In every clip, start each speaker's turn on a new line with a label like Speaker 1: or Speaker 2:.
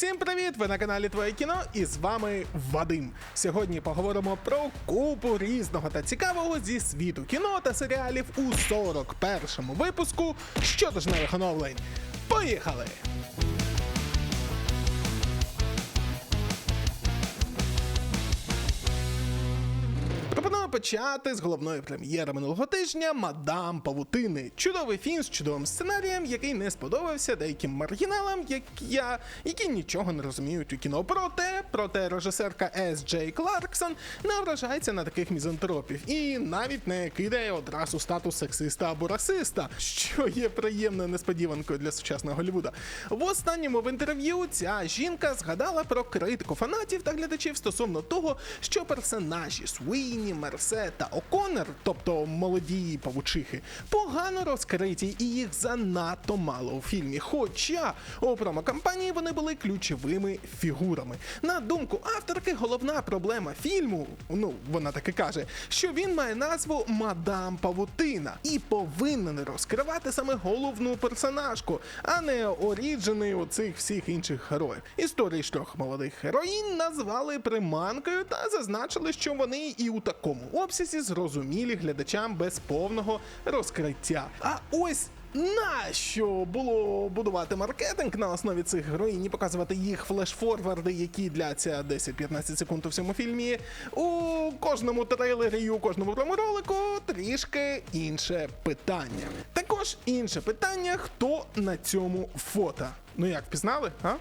Speaker 1: Всім привіт! Ви на каналі Твоє кіно і з вами Вадим. Сьогодні поговоримо про купу різного та цікавого зі світу кіно та серіалів у 41-му випуску щотижневих оновлень. Поїхали! Почати з головної прем'єри минулого тижня Мадам Павутини. Чудовий фільм з чудовим сценарієм, який не сподобався деяким маргіналам, як я, які нічого не розуміють у кіно. Проте, проте режисерка С. Джей Кларксон не вражається на таких мізантропів і навіть не кидає одразу статус сексиста або расиста, що є приємною несподіванкою для сучасного Голлівуда. В останньому в інтерв'ю ця жінка згадала про критику фанатів та глядачів стосовно того, що персонажі Суїні, Мерсе та Оконер, тобто молоді павучихи, погано розкриті і їх занадто мало у фільмі. Хоча у промокампанії вони були ключовими фігурами. На думку авторки, головна проблема фільму, ну вона таки каже, що він має назву Мадам Павутина і повинен розкривати саме головну персонажку, а не оріджини оцих всіх інших героїв. Історії трьох молодих героїн назвали приманкою та зазначили, що вони і у такому обсязі зрозумілі глядачам без повного розкриття. А ось. Нащо було будувати маркетинг на основі цих героїнь і показувати їх флеш-форварди, які дляться 10-15 секунд у всьому фільмі? У кожному трейлері і у кожному проморолику трішки інше питання. Також інше питання: хто на цьому фото? Ну як впізнали? А?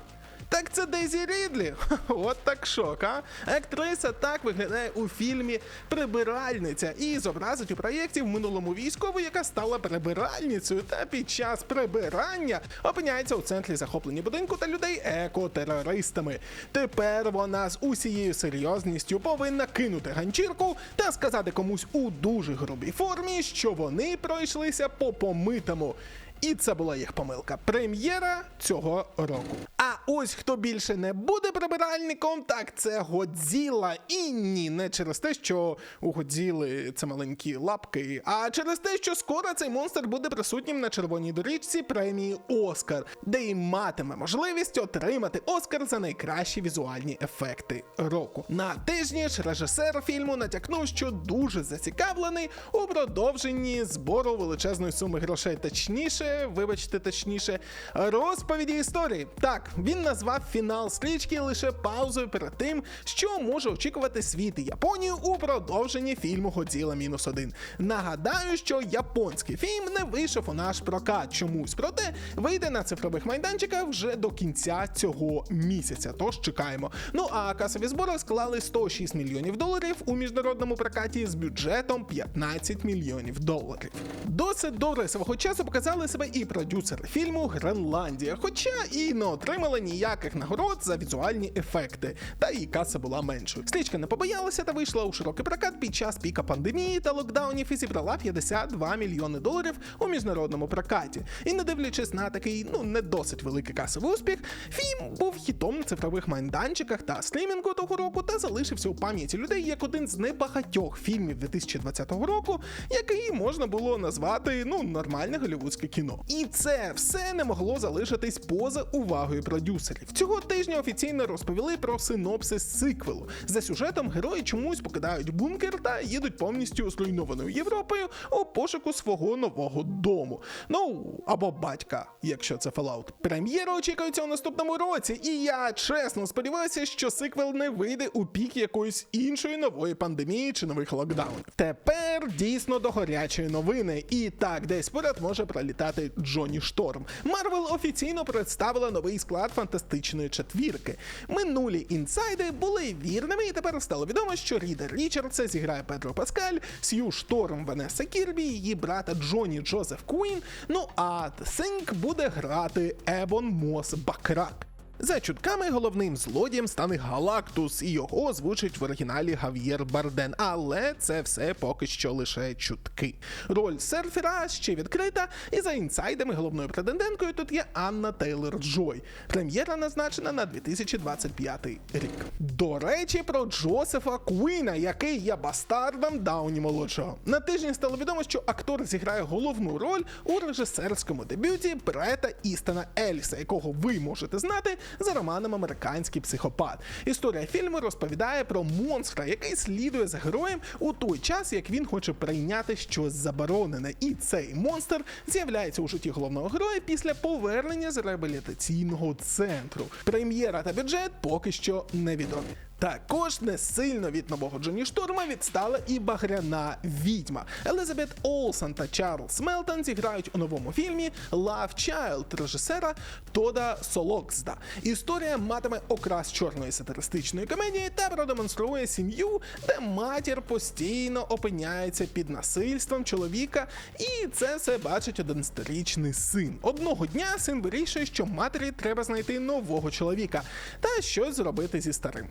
Speaker 1: Так це Дейзі Рідлі. От так шок, а? Актриса так виглядає у фільмі Прибиральниця і зобразить у проєкті в минулому військову, яка стала прибиральницею, та під час прибирання опиняється у центрі захоплення будинку та людей екотерористами. Тепер вона з усією серйозністю повинна кинути ганчірку та сказати комусь у дуже грубій формі, що вони пройшлися по помитому. І це була їх помилка. Прем'єра цього року. А ось хто більше не буде прибиральником, так це Годзіла. І ні, не через те, що у Годзіли це маленькі лапки, а через те, що скоро цей монстр буде присутнім на червоній доріжці премії Оскар, де й матиме можливість отримати Оскар за найкращі візуальні ефекти року. На тижні ж режисер фільму натякнув, що дуже зацікавлений у продовженні збору величезної суми грошей, точніше вибачте, точніше, розповіді історії. Так, він назвав фінал стрічки лише паузою перед тим, що може очікувати світ і Японію у продовженні фільму Годзіла мінус один. Нагадаю, що японський фільм не вийшов у наш прокат чомусь, проте вийде на цифрових майданчиках вже до кінця цього місяця. Тож чекаємо. Ну а касові збори склали 106 мільйонів доларів у міжнародному прокаті з бюджетом 15 мільйонів доларів. Досить добре свого часу показали себе і продюсери фільму Гренландія, хоча і не отримали ніяких нагород за візуальні ефекти, та її каса була меншою. Стрічка не побоялася та вийшла у широкий прокат під час піка пандемії та локдаунів і зібрала 52 мільйони доларів у міжнародному прокаті. І не дивлячись на такий ну не досить великий касовий успіх, фільм був хітом на цифрових майданчиках та стрімінгу того року та залишився у пам'яті людей як один з небагатьох фільмів 2020 року, який можна було назвати ну нормальне голівудське кіно. І це все не могло залишитись поза увагою продюсерів. Цього тижня офіційно розповіли про синопсис сиквелу. За сюжетом герої чомусь покидають бункер та їдуть повністю зруйнованою Європою у пошуку свого нового дому. Ну або батька, якщо це Fallout. Прем'єра очікується у наступному році, і я чесно сподіваюся, що сиквел не вийде у пік якоїсь іншої нової пандемії чи нових локдаунів. Тепер дійсно до гарячої новини, і так десь поряд може пролітати Джоні Шторм. Марвел офіційно представила новий склад фантастичної четвірки. Минулі інсайди були вірними, і тепер стало відомо, що Ріда Річардса зіграє Педро Паскаль, Сью Шторм Ванеса Кірбі, її брата Джоні Джозеф Куін. Ну а Синк буде грати Ебон Мос Бакрак. За чутками головним злодієм стане Галактус, і його озвучить в оригіналі Гав'єр Барден. Але це все поки що лише чутки. Роль серфера ще відкрита, і за інсайдами головною претенденткою тут є Анна Тейлор Джой. Прем'єра назначена на 2025 рік. До речі, про Джозефа Куіна, який є бастардом Дауні молодшого. На тижні стало відомо, що актор зіграє головну роль у режисерському дебюті Брета Істона Еліса, якого ви можете знати за романом Американський психопат. Історія фільму розповідає про монстра, який слідує за героєм у той час, як він хоче прийняти щось заборонене. І цей монстр з'являється у житті головного героя після повернення з реабілітаційного центру. Прем'єра та бюджет поки що невідомі. Також не сильно від нового Джоні Шторма відстала і багряна відьма. Елизабет Олсен та Чарльз Мелтон зіграють у новому фільмі Love Child режисера Тода Солоксда. Історія матиме окрас чорної сатиристичної комедії та продемонструє сім'ю, де матір постійно опиняється під насильством чоловіка, і це все бачить 11-річний син. Одного дня син вирішує, що матері треба знайти нового чоловіка та щось зробити зі старим.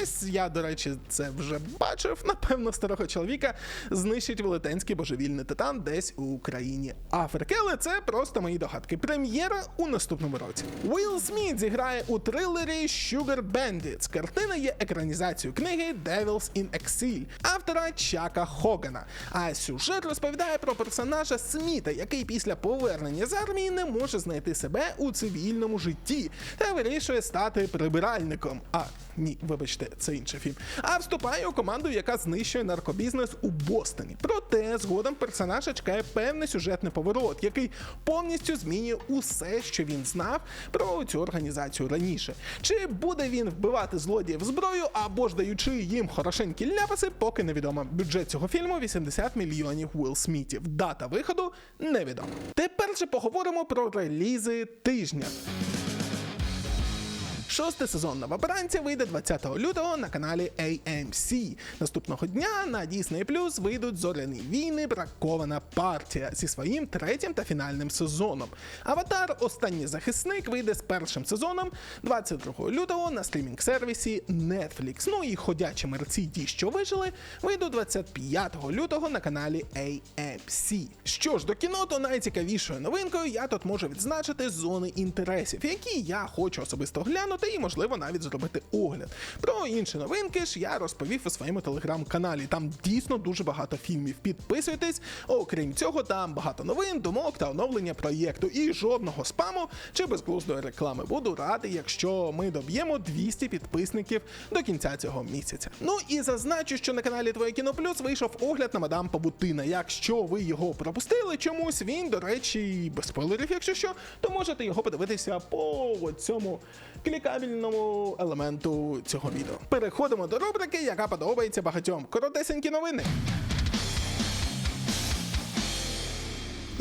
Speaker 1: Десь я, до речі, це вже бачив. Напевно, старого чоловіка знищить велетенський божевільний титан десь у країні Африки. Але це просто мої догадки. Прем'єра у наступному році. Уилл Сміт зіграє у трилері Sugar Bandits. Картина є екранізацією книги Devils in Exile автора Чака Хогана. А сюжет розповідає про персонажа Сміта, який після повернення з армії не може знайти себе у цивільному житті та вирішує стати прибиральником. А ні, вибачте, це інший фільм. А вступає у команду, яка знищує наркобізнес у Бостоні. Проте згодом персонажа чекає певний сюжетний поворот, який повністю змінює усе, що він знав про цю організацію раніше. Чи буде він вбивати злодіїв зброю, або ж даючи їм хорошенькі ляпаси, поки невідомо. Бюджет цього фільму 80 мільйонів Уилл Смітів. Дата виходу невідома. Тепер же поговоримо про релізи тижня. Шостий сезон новобранця вийде 20 лютого на каналі AMC. Наступного дня на Disney Plus вийдуть зоряні війни, бракована партія зі своїм третім та фінальним сезоном. Аватар Останній захисник вийде з першим сезоном 22 лютого на стрімінг-сервісі Netflix. Ну і ходячі мерці ті, що вижили, вийдуть 25 лютого на каналі AMC. Що ж до кіно, то найцікавішою новинкою я тут можу відзначити зони інтересів, які я хочу особисто глянути і, можливо, навіть зробити огляд. Про інші новинки ж я розповів у своєму телеграм-каналі. Там дійсно дуже багато фільмів. Підписуйтесь. Окрім цього, там багато новин, думок та оновлення проєкту. І жодного спаму чи безглуздої реклами. Буду радий, якщо ми доб'ємо 200 підписників до кінця цього місяця. Ну і зазначу, що на каналі Твоє Кіно Плюс вийшов огляд на мадам Пабутина. Якщо ви його пропустили чомусь, він, до речі, без спойлерів, якщо що, то можете його подивитися по цьому клікабельному елементу цього відео. Переходимо до рубрики, яка подобається багатьом. Коротесенькі новини.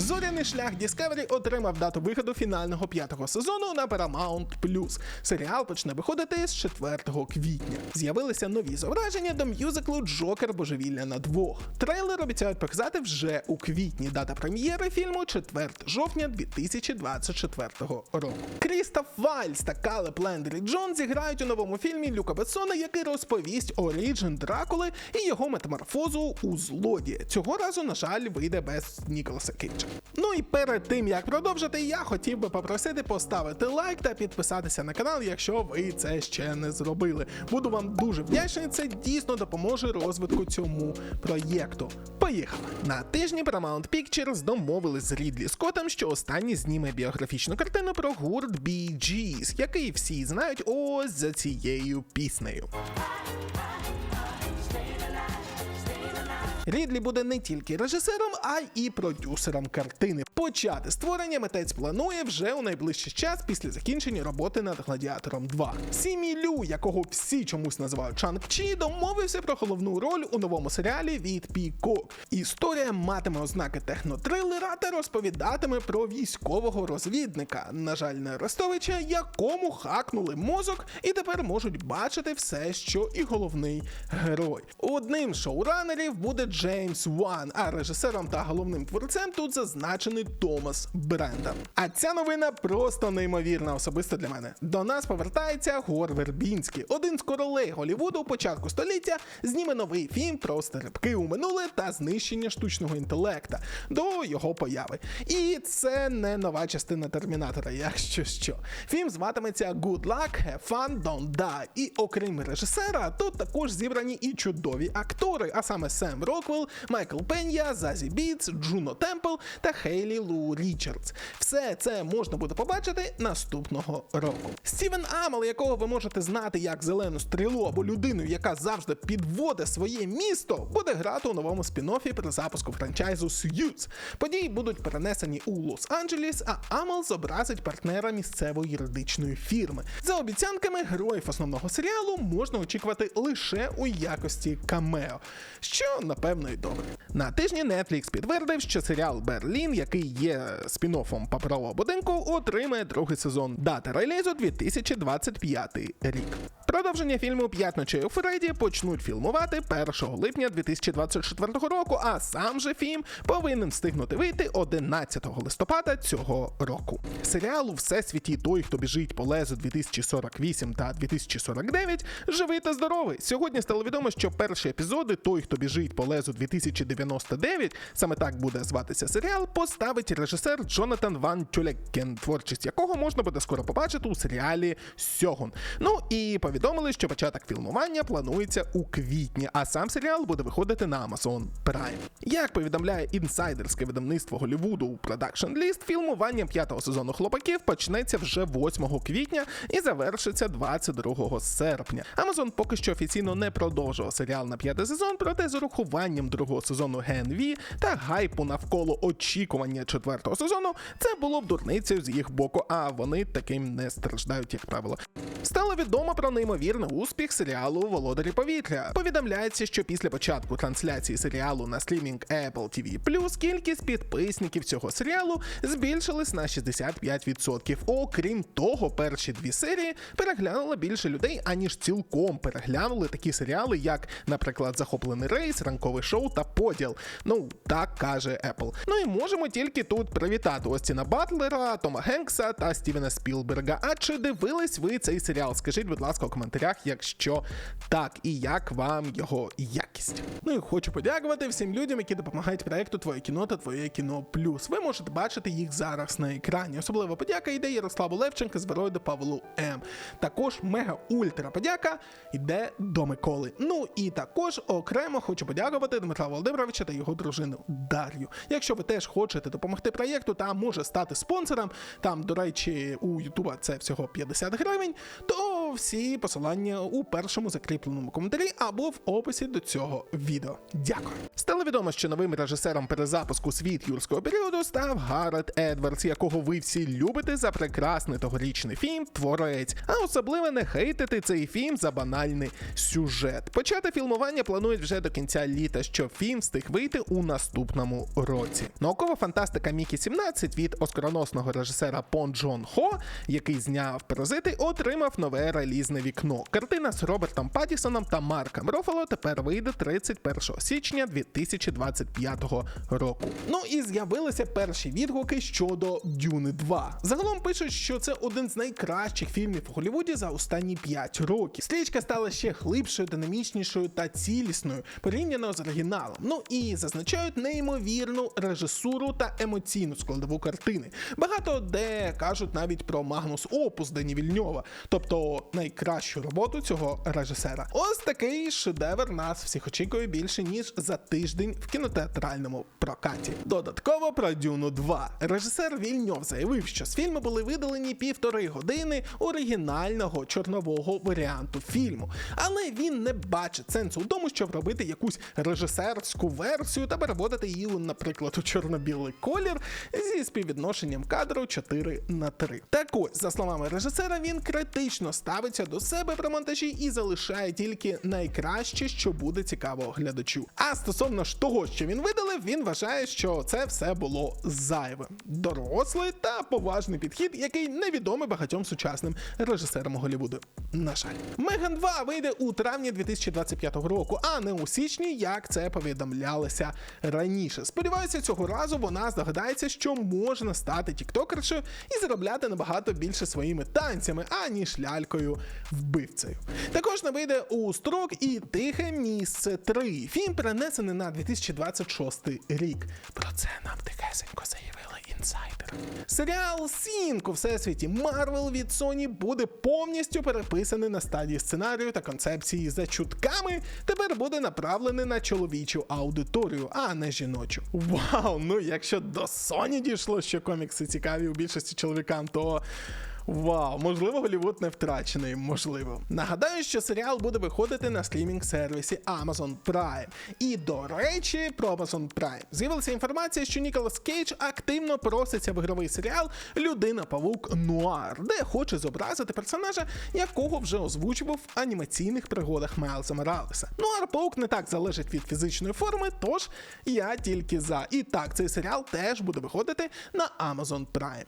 Speaker 1: Зоряний шлях Discovery отримав дату виходу фінального п'ятого сезону на Paramount+. Серіал почне виходити з 4 квітня. З'явилися нові зображення до мюзиклу Джокер Божевілля на двох. Трейлер обіцяють показати вже у квітні. Дата прем'єри фільму 4 жовтня 2024 року. Крістоф Вальс та Калеб Лендері Джон зіграють у новому фільмі Люка Бессона, який розповість Оріджин Дракули і його метаморфозу у злодія. Цього разу, на жаль, вийде без Ніколаса Кейджа. Ну і перед тим як продовжити, я хотів би попросити поставити лайк та підписатися на канал, якщо ви це ще не зробили. Буду вам дуже вдячний. Це дійсно допоможе розвитку цьому проєкту. Поїхали! На тижні Paramount Pictures домовились з Рідлі Скоттом, що останній зніме біографічну картину про гурт Bee Gees, який всі знають ось за цією піснею. Рідлі буде не тільки режисером, а й продюсером картини. Почати створення митець планує вже у найближчий час після закінчення роботи над Гладіатором 2. Сімі Лю, якого всі чомусь називають Чанг Чі, домовився про головну роль у новому серіалі від Пікок. Історія матиме ознаки технотрилера та розповідатиме про військового розвідника, на жаль, не Арестовича, якому хакнули мозок, і тепер можуть бачити все, що і головний герой. Одним з шоуранерів буде Джеймс Ван, а режисером та головним творцем тут зазначений Томас Брендон. А ця новина просто неймовірна, особисто для мене. До нас повертається Гор Вербінський, один з королей Голівуду початку століття, зніме новий фільм про стерепки у минуле та знищення штучного інтелекта до його появи. І це не нова частина термінатора, якщо що. Фільм зватиметься Good Luck, Have Fun, Don't Die. І окрім режисера, тут також зібрані і чудові актори, а саме Сем Рот Роквелл, Майкл Пенья, Зазі Біц, Джуно Темпл та Хейлі Лу Річардс. Все це можна буде побачити наступного року. Стівен Амел, якого ви можете знати як зелену стрілу або людину, яка завжди підводить своє місто, буде грати у новому спін-оффі при запуску франчайзу Suits. Події будуть перенесені у Лос-Анджелес, а Амел зобразить партнера місцевої юридичної фірми. За обіцянками, героїв основного серіалу можна очікувати лише у якості камео, що напевно і добре. На тижні Netflix підтвердив, що серіал Берлін, який є спін-оффом паперового будинку, отримає другий сезон. Дата релізу 2025 рік. Продовження фільму «П'ять ночей у Фредді почнуть фільмувати 1 липня 2024 року, а сам же фільм повинен встигнути вийти 11 листопада цього року. Серіал у всесвіті той, хто біжить по лезу 2048 та 2049, живий та здоровий. Сьогодні стало відомо, що перші епізоди Той, хто біжить по лезу 2099, саме так буде зватися серіал, поставить режисер Джонатан Ван Тюлеккен, творчість якого можна буде скоро побачити у серіалі Сьогун. Ну і повідомили, що початок фільмування планується у квітні, а сам серіал буде виходити на Amazon Prime. Як повідомляє інсайдерське видавництво Голлівуду Production List, фільмування п'ятого сезону хлопаків почнеться вже 8 квітня і завершиться 22 серпня. Amazon поки що офіційно не продовжував серіал на п'ятий сезон, проте з урахуванням другого сезону ГНВ та гайпу навколо очікування четвертого сезону, це було б дурницею з їх боку, а вони таким не страждають, як правило. Стало відомо про неймовірний успіх серіалу Володарі повітря. Повідомляється, що після початку трансляції серіалу на стрімінг Apple TV+, кількість підписників цього серіалу збільшилась на 65%. Окрім того, перші дві серії переглянуло більше людей, аніж цілком переглянули такі серіали, як, наприклад, Захоплений рейс, ранкове шоу та Поділ. Ну, так каже Apple. Ну і можемо тільки тут привітати Остіна Батлера, Тома Генкса та Стівена Спілберга. А чи дивились ви цей серіал? Скажіть, будь ласка, у коментарях, якщо так, і як вам його якість. Ну і хочу подякувати всім людям, які допомагають проекту Твоє кіно та Твоє кіно Плюс. Ви можете бачити їх зараз на екрані. Особливо подяка йде Ярославу Левченка з Берою до Павлу М. Також мега ультра подяка йде до Миколи. Ну і також окремо хочу подякувати Дмитра Володимировича та його дружину Дар'ю. Якщо ви теж хочете допомогти проєкту та може стати спонсором, там, до речі, у Ютуба це всього 50 гривень, то всі посилання у першому закріпленому коментарі або в описі до цього відео. Дякую. Стало відомо, що новим режисером перезапуску світ юрського періоду став Гаррет Едвардс, якого ви всі любите за прекрасний тогорічний фільм Творець, а особливо не хейтити цей фільм за банальний сюжет. Почати фільмування планують вже до кінця літа, щоб фільм встиг вийти у наступному році. Наукова фантастика Мікі 17 від оскароносного режисера Пон Джон Хо, який зняв паразити, отримав нове релізне вікно. Картина з Робертом Паттісоном та Марком Рофало тепер вийде 31 січня 2025 року. Ну і з'явилися перші відгуки щодо Дюни 2. Загалом пишуть, що це один з найкращих фільмів у Голлівуді за останні 5 років. Стрічка стала ще глибшою, динамічнішою та цілісною порівняно з оригіналом. Ну і зазначають неймовірну режисуру та емоційну складову картини. Багато де кажуть навіть про Магнус Опус Дені Вільньова, тобто найкращу роботу цього режисера. Ось такий шедевр нас всіх очікує більше ніж за тиждень в кінотеатральному прокаті. Додатково про Дюну 2. Режисер Вільньов заявив, що з фільму були видалені півтори години оригінального чорнового варіанту фільму, але він не бачить сенсу у тому, щоб робити якусь режисерську версію та переводити її, наприклад, у чорно-білий колір зі співвідношенням кадру 4 на 3. Так ось, за словами режисера, він критично ставиться до себе при монтажі і залишає тільки найкраще, що буде цікаво глядачу. А стосовно ж того, що він видалив, він вважає, що це все було зайвим. Дорослий та поважний підхід, який невідомий багатьом сучасним режисерам Голлівуду. На жаль, Меган 2 вийде у травні 2025 року, а не у січні, як це повідомлялося раніше. Сподіваюся, цього разу вона здогадається, що можна стати тіктокершою і заробляти набагато більше своїми танцями, аніж лялькою серійною вбивцею. Також не вийде у строк і тихе місце 3. Фільм перенесений на 2026 рік. Про це нам тихесенько заявили інсайдери. Серіал Сінк у всесвіті Марвел від Sony буде повністю переписаний на стадії сценарію та концепції за чутками. Тепер буде направлений на чоловічу аудиторію, а не жіночу. Вау! Ну якщо до Sony дійшло, що комікси цікаві у більшості чоловікам, то. Вау, можливо, Голівуд не втрачений, можливо. Нагадаю, що серіал буде виходити на стрімінг сервісі Amazon Prime. І до речі, про Amazon Prime з'явилася інформація, що Ніколас Кейдж активно проситься в ігровий серіал Людина Павук Нуар, де хоче зобразити персонажа, якого вже озвучував в анімаційних пригодах Майлза Моралеса. Нуар Паук не так залежить від фізичної форми, тож я тільки за. І так, цей серіал теж буде виходити на Amazon Prime.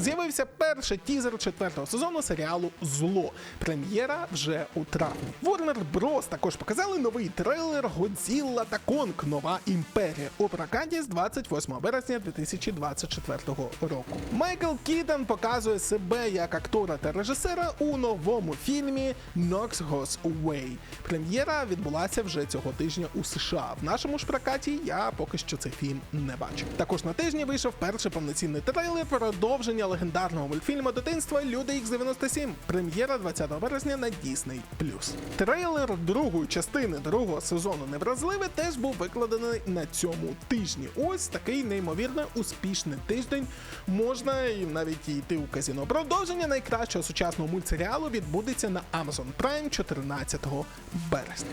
Speaker 1: З'явився перший тізер четвертого сезону серіалу Зло. Прем'єра вже у травні. Warner Bros. також показали новий трейлер Годзілла та Конг Нова імперія у прокаті з 28 березня 2024 року. Майкл Кітон показує себе як актора та режисера у новому фільмі Knox Goes Away. Прем'єра відбулася вже цього тижня у США. В нашому ж прокаті я поки що цей фільм не бачив. Також на тижні вийшов перший повноцінний трейлер продовження легендарного мультфільму дитинства Люди Х97. Прем'єра 20 березня на Disney+. Трейлер другої частини другого сезону Невразливе теж був викладений на цьому тижні. Ось такий неймовірно успішний тиждень. Можна і навіть йти у казіно. Продовження найкращого сучасного мультсеріалу відбудеться на Amazon Prime 14 березня.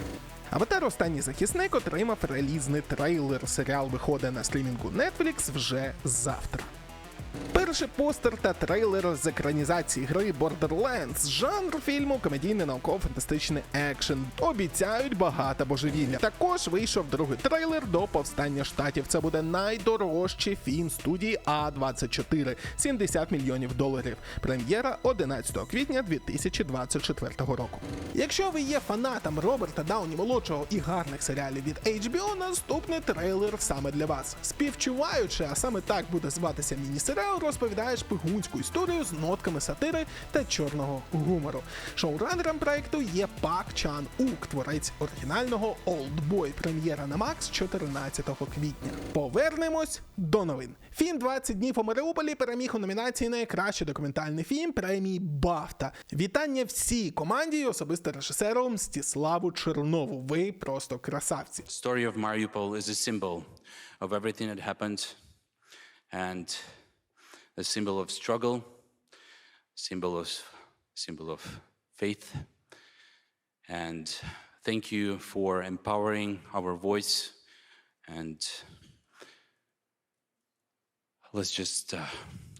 Speaker 1: Аватар Останній захисник отримав релізний трейлер. Серіал виходить на стрімінгу Netflix вже завтра. Перший постер та трейлер з екранізації гри Borderlands, жанр фільму комедійний науково-фантастичний екшен. Обіцяють багато божевілля. Також вийшов другий трейлер до повстання штатів. Це буде найдорожчий фільм студії А24 70 мільйонів доларів. Прем'єра 11 квітня 2024 року. Якщо ви є фанатом Роберта Дауні молодшого і гарних серіалів від HBO, наступний трейлер саме для вас. Співчуваючи, а саме так буде зватися міні-серіал, розповідає шпигунську історію з нотками сатири та чорного гумору. Шоуранером проекту є Пак Чан Ук, творець оригінального Oldboy. Прем'єра на Макс 14 квітня. Повернемось до новин. Фільм «20 днів у Маріуполі переміг у номінації найкращий документальний фільм премії Бафта. Вітання всій команді, і особисто режисеру Мстіславу Чернову. Ви просто красавці.
Speaker 2: story of Mariupol is a symbol of everything that happened and a symbol of struggle, symbol of symbol of faith. And thank you for empowering our voice and let's just uh,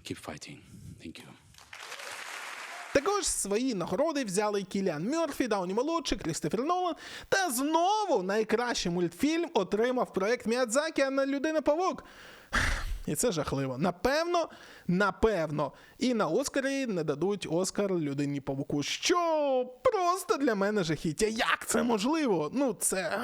Speaker 2: keep fighting. Thank you.
Speaker 1: Також свої нагороди взяли Кіліан Мьорфі, Дауні молодший, Крістофер Нолан. Та знову найкращий мультфільм отримав проект Міядзакі, а не людина Павук. І це жахливо. Напевно, напевно. І на Оскарі не дадуть Оскар людині павуку. Що просто для мене жахіття. Як це можливо? Ну це.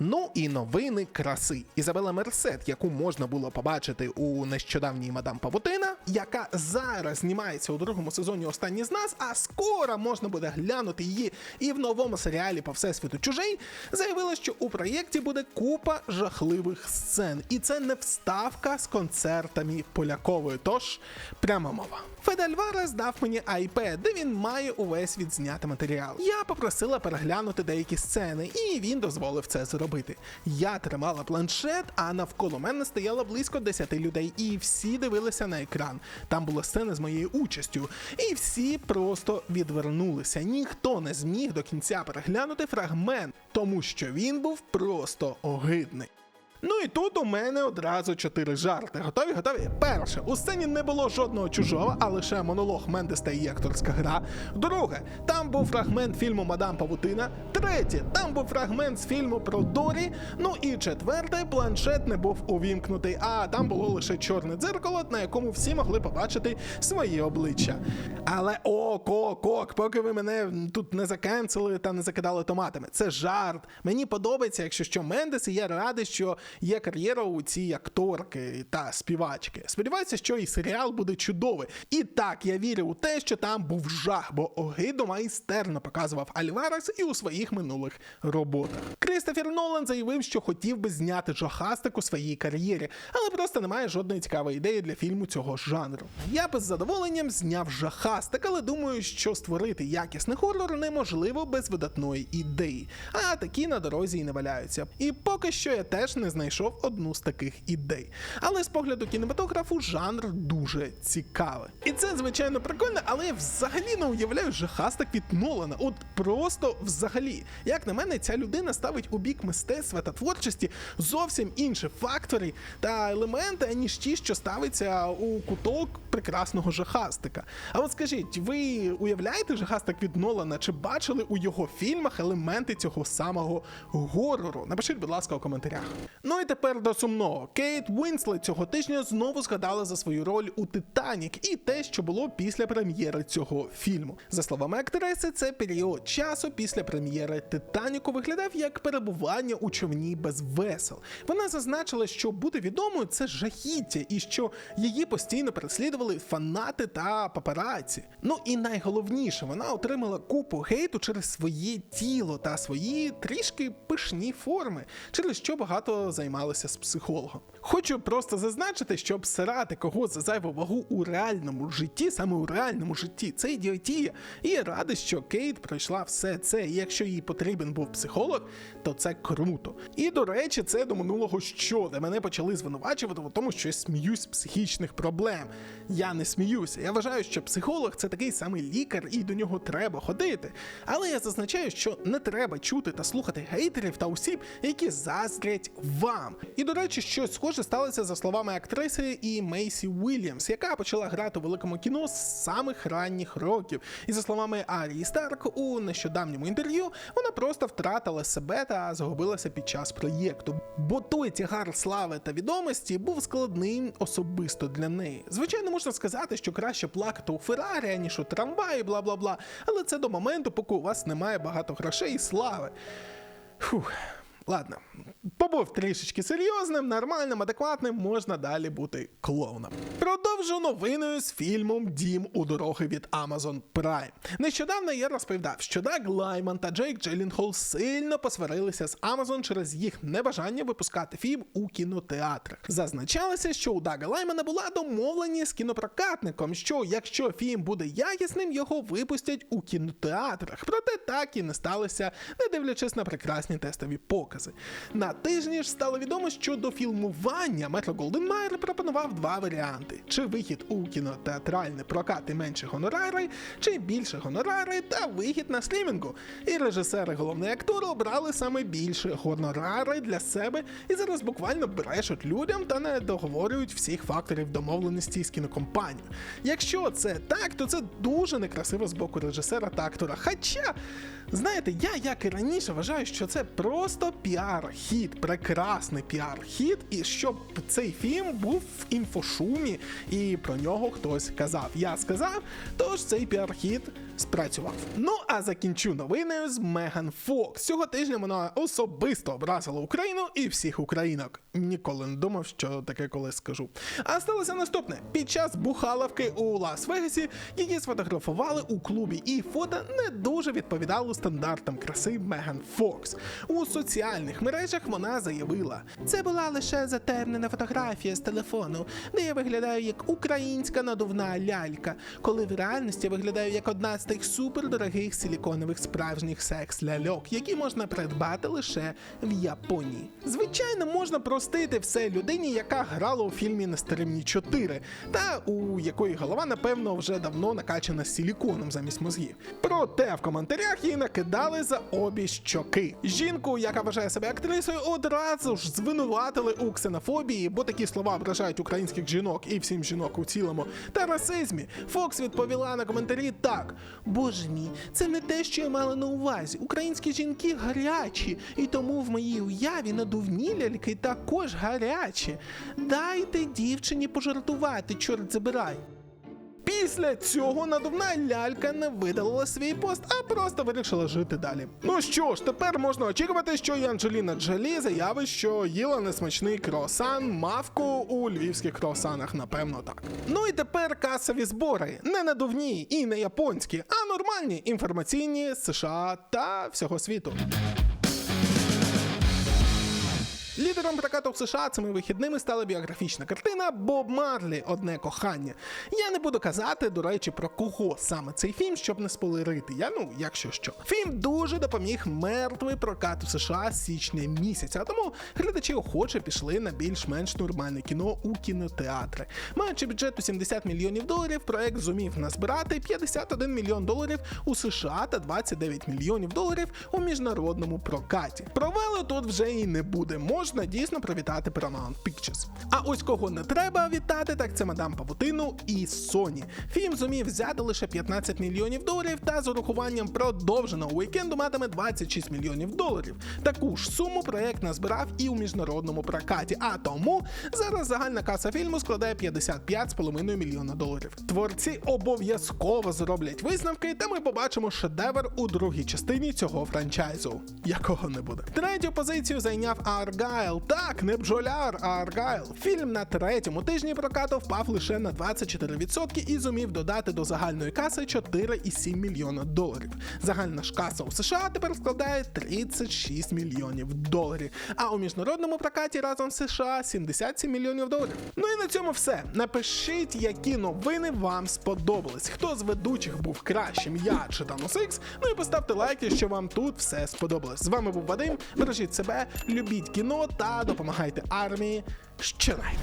Speaker 1: Ну і новини краси. Ізабела Мерсет, яку можна було побачити у нещодавній мадам Павутина, яка зараз знімається у другому сезоні Останні з нас, а скоро можна буде глянути її і в новому серіалі по всесвіту чужий, заявила, що у проєкті буде купа жахливих сцен. І це не вставка з концертами Полякової. Тож пряма мова. Фед Альварес дав мені iPad, де він має увесь відзнятий матеріал. Я попросила переглянути деякі сцени, і він дозволив це зробити. Я тримала планшет, а навколо мене стояло близько 10 людей, і всі дивилися на екран. Там була сцена з моєю участю, і всі просто відвернулися. Ніхто не зміг до кінця переглянути фрагмент, тому що він був просто огидний. Ну і тут у мене одразу чотири жарти. Готові? Готові? Перше, у сцені не було жодного чужого, а лише монолог Мендеста і акторська гра. Друге, там був фрагмент фільму Мадам Павутина. Третє, там був фрагмент з фільму про Дорі. Ну і четверте, планшет не був увімкнутий, а там було лише чорне дзеркало, на якому всі могли побачити свої обличчя. Але ок, ок, ок, поки ви мене тут не закенцели та не закидали томатами. Це жарт. Мені подобається, якщо що Мендес, і я радий, що є кар'єра у цій акторки та співачки. Сподіваюся, що і серіал буде чудовий. І так, я вірю у те, що там був жах, бо Огидо майстерно показував Альварес і у своїх минулих роботах. Кристофер Нолан заявив, що хотів би зняти жахастик у своїй кар'єрі, але просто немає жодної цікавої ідеї для фільму цього жанру. Я би з задоволенням зняв жахастик, але думаю, що створити якісний хоррор неможливо без видатної ідеї. А такі на дорозі і не валяються. І поки що я теж не знайшов одну з таких ідей. Але з погляду кінематографу жанр дуже цікавий. І це звичайно прикольно, але я взагалі не уявляю жахастик від Нолана. От просто взагалі. Як на мене, ця людина ставить у бік мистецтва та творчості зовсім інші фактори та елементи, аніж ті, що ставиться у куток прекрасного жахастика. А от скажіть, ви уявляєте жахастик від Нолана? Чи бачили у його фільмах елементи цього самого горору? Напишіть, будь ласка, у коментарях. Ну і тепер до сумного. Кейт Уінслет цього тижня знову згадала за свою роль у Титанік і те, що було після прем'єри цього фільму. За словами актриси, це період часу після прем'єри Титаніку виглядав як перебування у човні без весел. Вона зазначила, що бути відомою це жахіття, і що її постійно переслідували фанати та папараці. Ну і найголовніше, вона отримала купу гейту через своє тіло та свої трішки пишні форми, через що багато займалася з психологом. Хочу просто зазначити, що обсирати когось за зайву вагу у реальному житті, саме у реальному житті, це ідіотія. І я радий, що Кейт пройшла все це. І якщо їй потрібен був психолог, то це круто. І до речі, це до минулого що, де мене почали звинувачувати в тому, що я сміюсь з психічних проблем. Я не сміюся. Я вважаю, що психолог це такий самий лікар, і до нього треба ходити. Але я зазначаю, що не треба чути та слухати гейтерів та осіб, які заздрять вам. І до речі, щось схоже сталося за словами актриси і Мейсі Уільямс, яка почала грати у великому кіно з самих ранніх років. І за словами Арії Старк у нещодавньому інтерв'ю, вона просто втратила себе та загубилася під час проєкту. Бо той тягар слави та відомості був складним особисто для неї. Звичайно, можна сказати, що краще плакати у Феррарі, ніж у трамваї, бла бла бла. Але це до моменту, поки у вас немає багато грошей і слави. Фух. Ладно, побув трішечки серйозним, нормальним, адекватним, можна далі бути клоуном. Продовжу новиною з фільмом Дім у дороги від Amazon Prime. Нещодавно я розповідав, що Даг Лайман та Джейк Джилінхол сильно посварилися з Amazon через їх небажання випускати фільм у кінотеатрах. Зазначалося, що у Дага Лаймана була домовленість з кінопрокатником, що якщо фільм буде якісним, його випустять у кінотеатрах. Проте так і не сталося, не дивлячись на прекрасні тестові покази. На тижні ж стало відомо, що до фільмування Метро Голденмайер пропонував два варіанти: чи вихід у кінотеатральний прокат і менші гонорари, чи більше гонорари та вихід на стрімінгу. І режисер і головний актор обрали саме більше гонорари для себе і зараз буквально брешуть людям та не договорюють всіх факторів домовленості з кінокомпанією. Якщо це так, то це дуже некрасиво з боку режисера та актора. Хоча, знаєте, я як і раніше вважаю, що це просто піар-хід, прекрасний піар-хід, і щоб цей фільм був в інфошумі і про нього хтось казав. Я сказав, тож цей піар-хід спрацював. Ну а закінчу новиною з Меган Фокс. Цього тижня вона особисто образила Україну і всіх українок. Ніколи не думав, що таке колись скажу. А сталося наступне: під час бухаловки у Лас-Вегасі її сфотографували у клубі, і фото не дуже відповідало стандартам краси Меган Фокс. У соціальних мережах вона заявила: це була лише затернена фотографія з телефону, де я виглядаю як українська надувна лялька, коли в реальності виглядаю як одна з тих супердорогих силіконових справжніх секс-ляльок, які можна придбати лише в Японії. Звичайно, можна простити все людині, яка грала у фільмі Нестеремні 4, та у якої голова, напевно, вже давно накачана силіконом замість мозгів. Проте в коментарях їй накидали за обі щоки. Жінку, яка вважає себе актрисою, одразу ж звинуватили у ксенофобії, бо такі слова вражають українських жінок і всім жінок у цілому, та расизмі. Фокс відповіла на коментарі так: Боже мій, це не те, що я мала на увазі. Українські жінки гарячі, і тому в моїй уяві надувні ляльки також гарячі. Дайте дівчині пожартувати, чорт забирай. Після цього надувна лялька не видалила свій пост, а просто вирішила жити далі. Ну що ж, тепер можна очікувати, що і Анджеліна Джолі заявить, що їла несмачний круасан мавку у львівських круасанах, напевно так. Ну і тепер касові збори не надувні і не японські, а нормальні інформаційні з США та всього світу. Лідером прокату в США цими вихідними стала біографічна картина Боб Марлі Одне кохання. Я не буду казати, до речі, про кого саме цей фільм, щоб не спойлерити. Я ну, якщо що. Фільм дуже допоміг мертвий прокат у США з січня місяця, тому глядачі охоче пішли на більш-менш нормальне кіно у кінотеатри. Маючи бюджет у 70 мільйонів доларів, проект зумів назбирати 51 мільйон доларів у США та 29 мільйонів доларів у міжнародному прокаті. Провалу тут вже і не буде. Можна дійсно привітати Paramount Pictures. А ось кого не треба вітати, так це мадам Павутину і Sony. Фільм зумів взяти лише 15 мільйонів доларів та з урахуванням продовженого уікенду матиме 26 мільйонів доларів. Таку ж суму проект назбирав і у міжнародному прокаті. А тому зараз загальна каса фільму складає 55,5 мільйона доларів. Творці обов'язково зроблять висновки, та ми побачимо шедевр у другій частині цього франчайзу, якого не буде. Третю позицію зайняв Аргайл. Так, не бджоляр, а Аргайл. Фільм на третьому тижні прокату впав лише на 24% і зумів додати до загальної каси 4,7 мільйона доларів. Загальна ж каса у США тепер складає 36 мільйонів доларів. А у міжнародному прокаті разом з США 77 мільйонів доларів. Ну і на цьому все. Напишіть, які новини вам сподобались. Хто з ведучих був кращим, я чи Танус. Ну і поставте лайк, якщо вам тут все сподобалось. З вами був Вадим. Бережіть себе, любіть кіно та допомагайте армії. Щонайд!